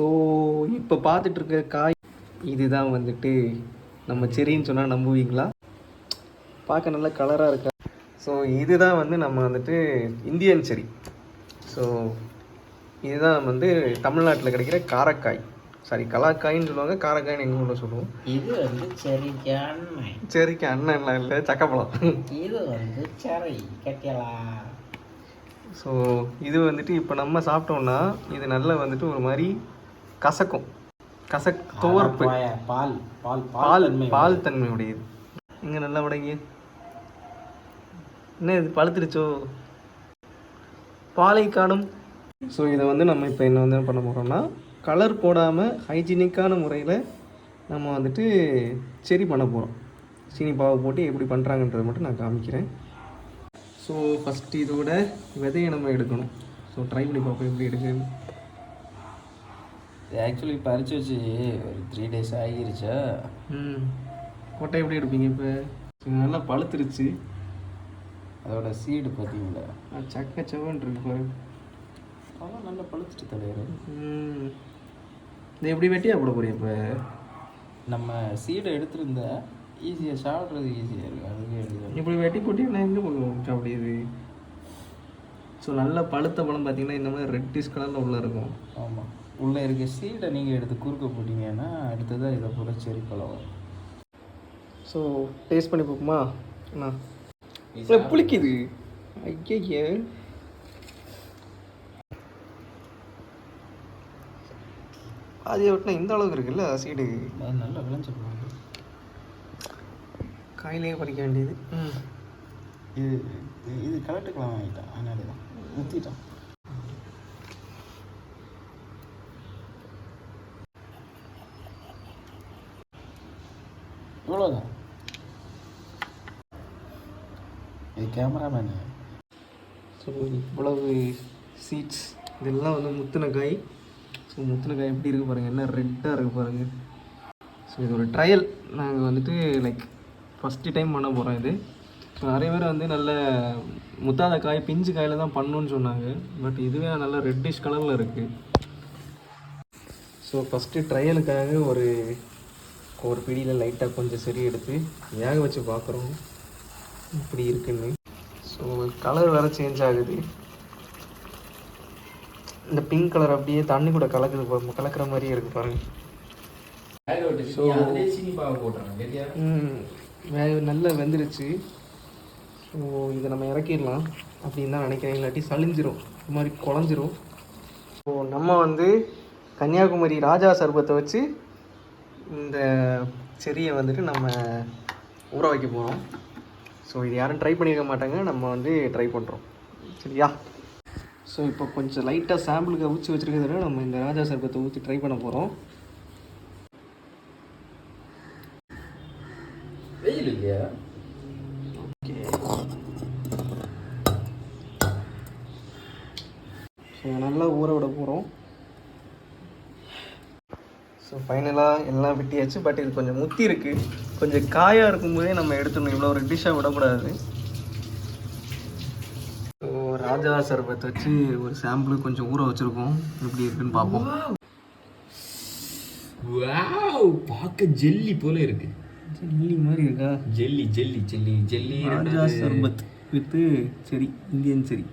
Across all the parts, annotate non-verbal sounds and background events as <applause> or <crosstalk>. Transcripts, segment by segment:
So இப்போ பார்த்துட்டு இருக்க காய் இதுதான் வந்துட்டு நம்ம செரின்னு சொன்னால் நம்புவீங்களா? பார்க்க நல்ல கலராக இருக்கா? ஸோ இதுதான் வந்து நம்ம வந்துட்டு இந்தியன் செரி ஸோ இதுதான் வந்து தமிழ்நாட்டில் கிடைக்கிற காரக்காய். சாரி கலாக்காயின்னு சொல்லுவாங்க காரக்காயின்னு எங்கள் ஊரில் சொல்லுவோம். இது வந்து செரிக்கு அண்ணன் செரிக்கு அண்ணன்லாம் இல்லை சக்கப்பழம். இது வந்து செரி கட்டியலா. ஸோ இது வந்துட்டு இப்போ நம்ம சாப்பிட்டோம்னா இது நல்லா வந்துட்டு ஒரு மாதிரி கசக்கும். கசக் துவர்ப்பு. பால் பால் பால் பால் தன்மையுடையது. இங்கே நல்லா விடங்க என்ன இது பழுத்துருச்சோ பாலை காணும் ஸோ இதை வந்து நம்ம இப்போ என்ன வந்து பண்ண போகிறோம்னா கலர் போடாமல் ஹைஜீனிக்கான முறையில் நம்ம வந்துட்டு செரி பண்ண போகிறோம் சீனி பாவை போட்டு எப்படி பண்ணுறாங்கன்றதை மட்டும் நான் காமிக்கிறேன். ஸோ ஃபஸ்ட்டு இதோட விதையை நம்ம எடுக்கணும். ஸோ ட்ரை பண்ணி பார்ப்போம் எப்படி எடுக்குன்னு ஆக்சுவலி பறிச்சு வச்சு ஒரு த்ரீ டேஸ் ஆகிருச்சா? ம். கொட்டை எப்படி எடுப்பீங்க இப்போ? இது நல்லா பழுத்துருச்சு. அதோட சீடு பார்த்தீங்களா? சக்க செவன் இருக்கு பாரு. அதெல்லாம் நல்லா பழுத்துட்டு தலைவர். ம். இது எப்படி வெட்டியா போட போறிய இப்போ? நம்ம சீடை எடுத்திருந்தா ஈஸியாக சாப்பிட்றது ஈஸியாக இருக்கும். அதுவே எழுதும் இப்படி வெட்டி போட்டீங்கன்னா எங்கே போகும் சாப்பிடியது ஸோ நல்ல பழுத்த பழம் பார்த்தீங்கன்னா இந்த மாதிரி ரெட்டிஷ் கலரில் உள்ள இருக்கும். ஆமாம் உள்ளே இருக்க சீடை நீங்கள் எடுத்து குறுக்க போட்டீங்கன்னா அடுத்ததாக இதை போல செரி பழம் ஸோ டேஸ்ட் பண்ணி பார்ப்போமா? அண்ணா. புளிக்குது. ஐயே அது விட்டினா இந்த அளவுக்கு இருக்குல்ல சீடு அது நல்லா விளைஞ்ச காயிலே பறிக்க வேண்டியது. இது இது- கலட்டுக்கலாம் வாங்கிட்டான். அதனால தான் ஊற்றிட்டான் அவ்வளோதான் இது கேமராமேனு ஸோ இவ்வளவு சீட்ஸ் இதெல்லாம் வந்து முத்தின காய் ஸோ முத்தின காய் எப்படி இருக்கு பாருங்கள் என்ன ரெட்டாக இருக்குது பாருங்கள் ஸோ இது ஒரு ட்ரையல் நாங்கள் வந்துட்டு லைக் ஃபஸ்ட்டு டைம் பண்ண போகிறோம் இது. ஸோ நிறைய பேர் வந்து நல்ல முத்தாத காய் பிஞ்சு காயில் தான் பண்ணணுன்னு சொன்னாங்க. பட் இதுவே நல்ல ரெட்டிஷ் கலரில் இருக்குது ஸோ ஃபஸ்ட்டு ட்ரையலுக்காக ஒரு ஒரு பிடியில் லைட்டாக கொஞ்சம் சரி எடுத்து வேக வச்சு பார்க்குறோம். இப்படி இருக்குன்னு. ஸோ கலர் வேறு சேஞ்ச் ஆகுது. இந்த பிங்க் கலர் அப்படியே தண்ணி கூட கலக்குது கலக்கிற மாதிரியே இருக்கு பாருங்க. So- சீனி பாவை போட்டுறாங்க ம் வேக நல்லா வெந்துருச்சு. ஸோ இதை நம்ம இறக்கிடலாம் அப்படின்னு தான் நினைக்கிறேன். இல்லாட்டி சளிஞ்சிரும். இது மாதிரி குழஞ்சிரும். ஸோ நம்ம வந்து கன்னியாகுமரி ராஜா சர்பத்தை வச்சு இந்த செடியை வந்துட்டு நம்ம ஊற வைக்க போகிறோம் ஸோ இது யாரும் ட்ரை பண்ணியிருக்க மாட்டாங்க. நம்ம வந்து ட்ரை பண்ணுறோம் சரியா? ஸோ இப்போ கொஞ்சம் லைட்டாக சாம்பிளுக்கு அவிச்சு வச்சுருக்கிறதுல நம்ம இந்த ராஜா சர்பத்தை ஊற்றி ட்ரை பண்ண போகிறோம் வெயில் இல்லையா? ஓகே ஸோ நல்லா ஊற விட போகிறோம் ஸோ ஃபைனலாக எல்லாம் வெட்டியாச்சு பட் இது கொஞ்சம் முத்தி இருக்குது கொஞ்சம் காயாக இருக்கும்போதே நம்ம எடுத்துடணும். இவ்வளோ ஒரு டிஷ்ஷாக விடக்கூடாது. ஸோ ராஜா சர்பத் வச்சு ஒரு சாம்பிள் கொஞ்சம் ஊற வச்சுருக்கோம். எப்படி இருக்குன்னு பார்ப்போம். வாவ் பார்க்க ஜெல்லி போல இருக்கு. ஜெல்லி மாதிரி இருக்கா? Jelly jelly jelly jelly Raja சர்பத் வித்து சரி இந்தியன் சரி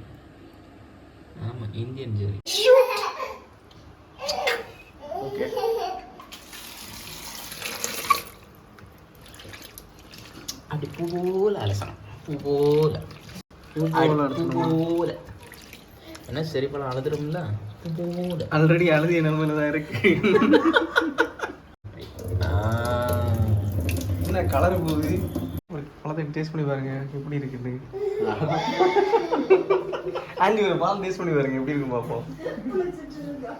ஆமா இந்தியன் ஜெல்லி அப்படி பூ போல அலசணும் பூ போல பூ போல பூ அலசணுமா? போல என்ன சரி பழம் அழுதுரும்ல ஆல்ரெடி அழுதிய நிலமையில தான் இருக்கு என்ன கலர் போகுது ஒரு பழத்தை டேஸ்ட் பண்ணி பாருங்க எப்படி இருக்குது? ஆண்டி ஒரு பால் டேஸ்ட் பண்ணி பாருங்க. எப்படி இருக்கும் பார்ப்போம்.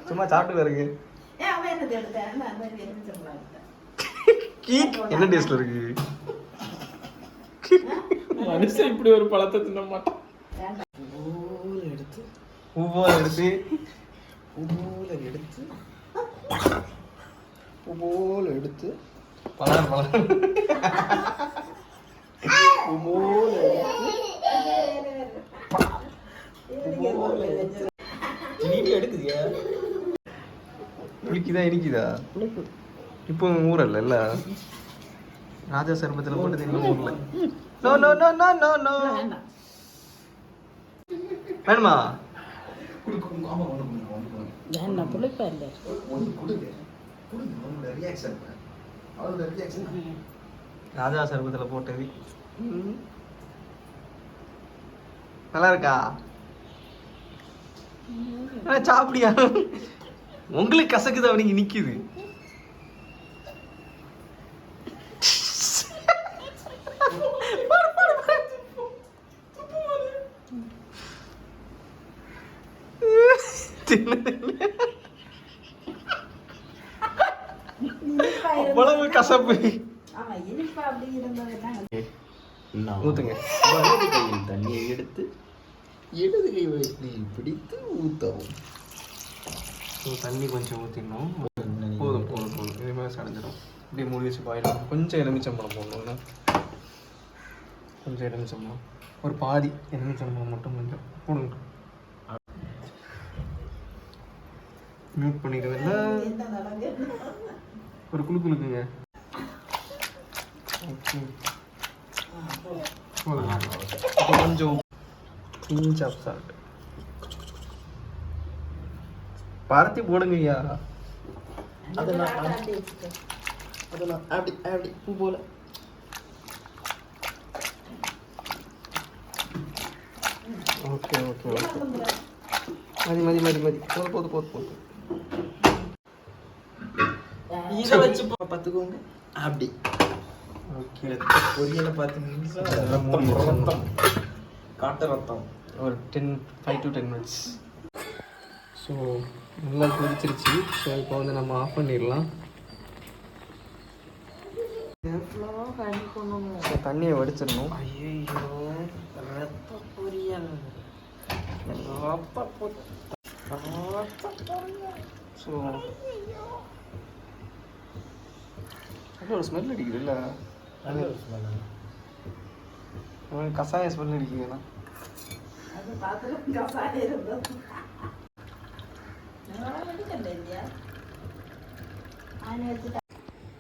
சும்மா சாப்பிட்டு பாருங்க. என்ன டேஸ்ட்ல <laughs> இருக்கு? மனுஷன் இப்படி ஒரு பழத்தை தின்ன மாட்டான். போல எடுத்து உப்போல எடுத்து போல எடுத்து போல எடுத்து பழம் பழம் போல எடுத்து நீட்டு எடுக்குதியா? புளிக்குதா இனிக்குதா? இப்போ ஊரல்ல ராஜா சர்பத்தில் போட்டது இன்னும் ஊர்ல no no no no no no வேணுமா வேண்டாம் புளிப்பா ராஜா சர்பத்தில் போட்டது. ம். நல்லா இருக்கா? ஆ, சாப்பிடியா? உங்களுக்கு கசக்குது அப்படிங்க நிக்குது. அவ்வளவு கசப்பு. ஊத்துங்க. தண்ணியை எடுத்து இடது கை வயிற்றில் பிடித்து ஊத்தவும். தண்ணி கொஞ்சம் ஊற்றிடணும் போதும் போதும் போதும். இனிமேல் சடைஞ்சிடும் அப்படியே மூடி வச்சு பாயில் கொஞ்சம் எலுமிச்சம்பழம் போடணும்னா கொஞ்சம் எலுமிச்சம்பழம். ஒரு பாதி எலுமிச்சம்பழம் மட்டும் கொஞ்சம் போடுங்க. மியூட் பண்ணிடுவேன்ல. ஒரு ஓகே போதும். இப்போ கொஞ்சம் பிஞ்ச் ஆஃப் சால்ட் பரத்தி போடுங்க ஐயா. அதெல்லாம் அதெல்லாம் அப்படி அப்படி பூ போல. ஓகே ஓகே ஓகே மதி மதி மதி மதி. போது போது போது போது இதை வச்சு பா- பார்த்துக்கோங்க. அப்படி. ஓகே பொரியலை பார்த்தீங்கன்னா காட்டு ரத்தம். ஒரு ten five to ten minutes so நல்லா கொதிச்சிருச்சு. ஸோ இப்போ வந்து நம்ம ஆஃப் பண்ணிடலாம். தண்ணியை வடிச்சிடணும். ஐயோ ரத்த பொரியல். ரத்த பொரியல். ஸோ நல்ல ஒரு ஸ்மெல் அடிக்குது இல்லை நல்ல ஒரு smell. கசாய ஸ்மெல் அடிக்குதுண்ணா நான்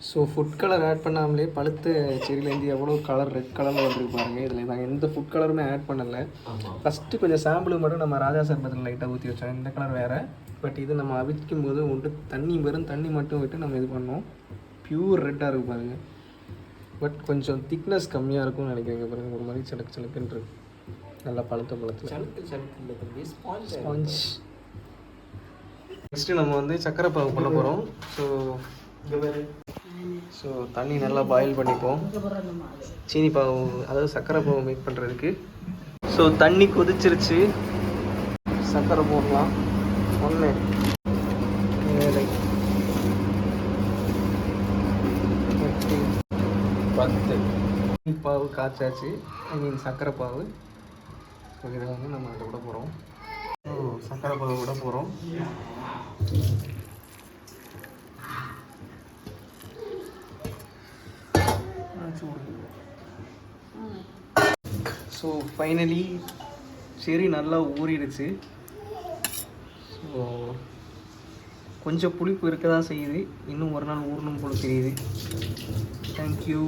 ஸோ ஃபுட் கலர் ஆட் பண்ணாமலே பழுத்த செடியிலேருந்து எவ்வளோ கலர் ரெட் கலரில் வந்துருக்கு பாருங்க. இதில் நாங்கள் எந்த ஃபுட் கலருமே ஆட் பண்ணலை. ஃபஸ்ட்டு கொஞ்சம் சாம்பிளுக்கு மட்டும் நம்ம ராஜா சர்பத்தில் லைட்டாக ஊற்றி வச்சோம் இந்த கலர் வேறு. பட் இது நம்ம அவிக்கும் போது ஒன்று தண்ணி வெறும் தண்ணி மட்டும் விட்டு நம்ம இது பண்ணோம் பியூர் ரெட்டாக இருக்கு பாருங்க. பட் கொஞ்சம் திக்னஸ் கம்மியாக இருக்கும்னு நினைக்கிறீங்க பாருங்க. ஒரு மாதிரி சலக்கு சலக்குன்னு இருக்கு. நல்லா பழுத்த பழத்தில். சலுக்கு சலுக்கு இல்லை தம்பி. ஸ்பாஞ்ச் ஸ்பாஞ்ச் நெக்ஸ்ட்டு நம்ம வந்து சக்கரை பாகு பண்ண போகிறோம் ஸோ ஸோ தண்ணி நல்லா பாயில் பண்ணிப்போம். சீனி பாவு அதாவது சர்க்கரை பாவு மேக் பண்ணுறதுக்கு ஸோ தண்ணி கொதிச்சிருச்சு. சர்க்கரை போடலாம். ஒன்று பத்து. பாவு காய்ச்சாச்சு. ஐ மீன் சர்க்கரை பாவு. ஸோ இதை வந்து நம்ம அதை விட போகிறோம் ஸோ சர்க்கரை பாவு விட போகிறோம் ஸோ ஃபைனலி சரி நல்லா ஊறிடுச்சு. ஸோ கொஞ்சம் புளிப்பு இருக்க தான் செய்யுது. இன்னும் ஒரு நாள் ஊறணும் போல தெரியுது. தேங்க்யூ